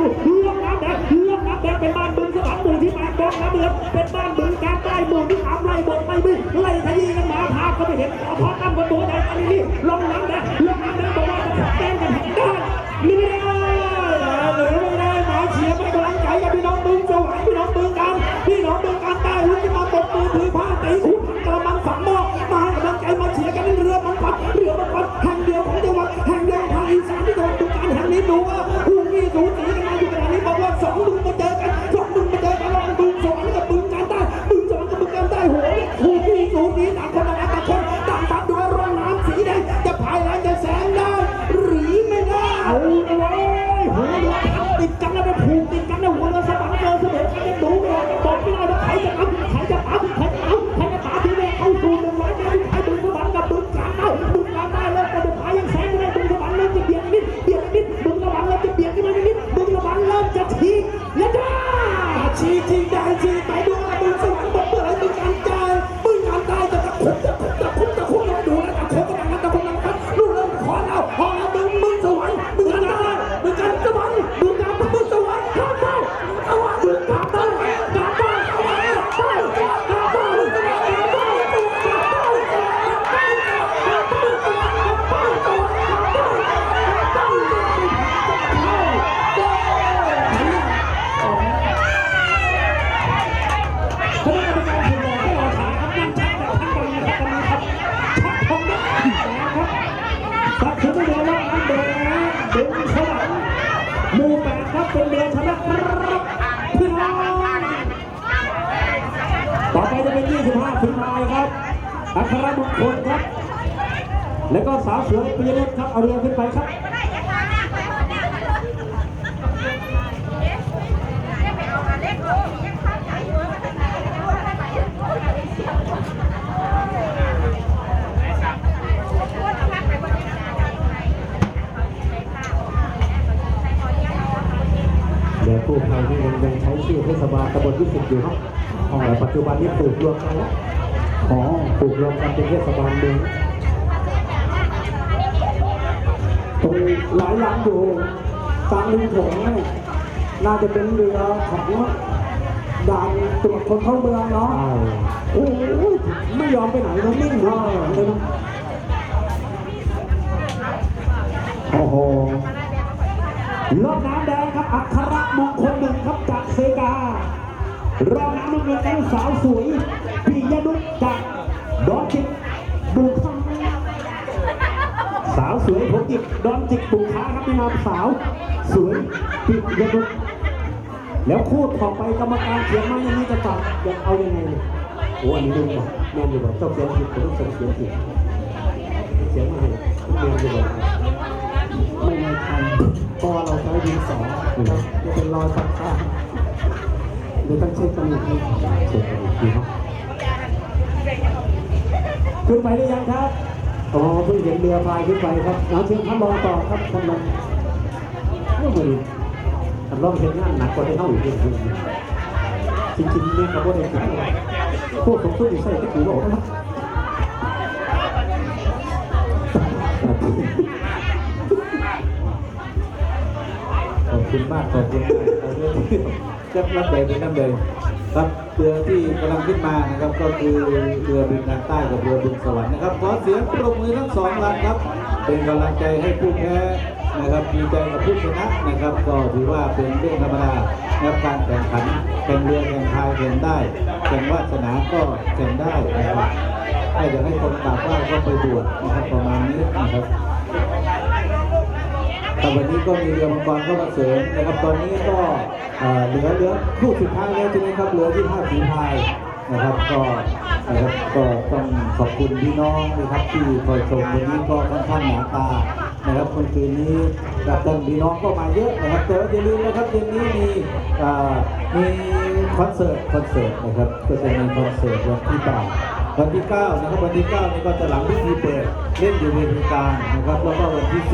อยู่เรื่องน้ำแดงเรื่องน้ำแดงเป็นบ้านบึงสวรรค์หมู่ที่แปดกองน้ำเหลือเป็นบ้านบึงการใต้หมู่ที่สามไล่บทไม่บึงไล่ขยี้กันมาพาก็ไม่เห็นขอพอกัน เป็นเดือนชนะครับพี่น้องต่อไปจะเป็น 25ฝีพายครับ อัครมงคลครับ แล้วก็สาวสวยปิยนุชครับ เอาเรือขึ้นไปครับ ยังยังใช้ชื่อเทศบาลตำบลวิสิตอยู่ครับอ๋อปัจจุบันนี้ปลูกรวมกันแล้วอ๋อปลูกรวมกันเป็นเทศบาลเมืองตรงหลายหลังอยู่กลางริมโขงนี่น่าจะเป็นเรือของด่านตรวจคนเข้าเมืองเนาะโอ้โหไม่ยอมไปไหนนะนิ่งเนาะเลยนะโอ้โหรอบน้ำแดงครับอัครมงคลหนึ่งครับจา การอบน้ำน้ำเงินแดงสาวสวยปิยนุชจากดอนจิกบุคสาวสวยผมจิกดอนจิกบุค้าครับพี่น้องสาวสวยปิยนุชแล้วคู่ต่อไปกรรมการเขียนมาอย่างนี้จะจับจะเอายังไงเนี่ยโอ้อันนี้ดูก่อนแม่นอยู่แบบเจ้าเขียนผิดผมต้องเขียนผิดเขียนมาให้แม่นอยู่แบบไม่ในทยเพราะว่าเราใช้ดินสอนะครับจะเป็นรอยตัดข้าง ดี๋ยวต้องเช็คกันอีกทีเช็คกันอีกทีครับขึ้นไปได้ยังครับอ๋อเพิ่งเห็นเรือพายขึ้นไปครับเอาเชิญท่านรองต่อครับท่านรองเมื่อนท่านรองเห็นงานหนักกว่าที่เข้าอีกจริงจริงๆเนี่ยครับว่าในการพวกผมต้องใส่ตะกี้บอกนะครับขอบคุณมากขอบคุณมากเอาเรื่องที่ จะรับใดเป็นน้ำใดครับเรือที่กำลังขึ้นมานะครับ ก็คือเรือบึงการใต้กับเรือบึงสวรรค์นะครับขอเสียงปรบมือทั้งสองลำครับ เป็นกำลังใจให้ผู้แพ้นะครับดีใจกับผู้ชนะนะครับ ก็ถือว่าเป็นเรื่องธรรมดานะครับการแข่งขันแข่งเรือแข่งพายแข่งได้แข่งวาสนาก็แข่งได้นะครับถ้าอยากให้คนกราบไหว้ก็ไปบวชนะครับประมาณนี้นะครับ แต่วันนี้ก็มีเรือมังกรเข้ามาเสริมนะครับ ตอนนี้ก็เหลือเหลือคู่สุดท้ายแล้วใช่ไหมครับเหลือที่ห้าฝีพายนะครับก็นะครับก็ต้องขอบคุณพี่น้องนะครับที่คอยชมวันนี้ก็ค่อนข้างหนาตานะครับเมื่อคืนนี้กับท่านพี่น้องก็มาเยอะนะครับแต่ว่าอย่าลืมนะครับเย็นนี้มีมีคอนเสิร์ตคอนเสิร์ตนะครับก็จะมีคอนเสิร์ตวันที่แปดวันที่9นะครับวันที่9นี่ก็จะหลังพิธีเปิดเล่นอยู่เวทีกลางนะครับแล้วก็วันที่ 10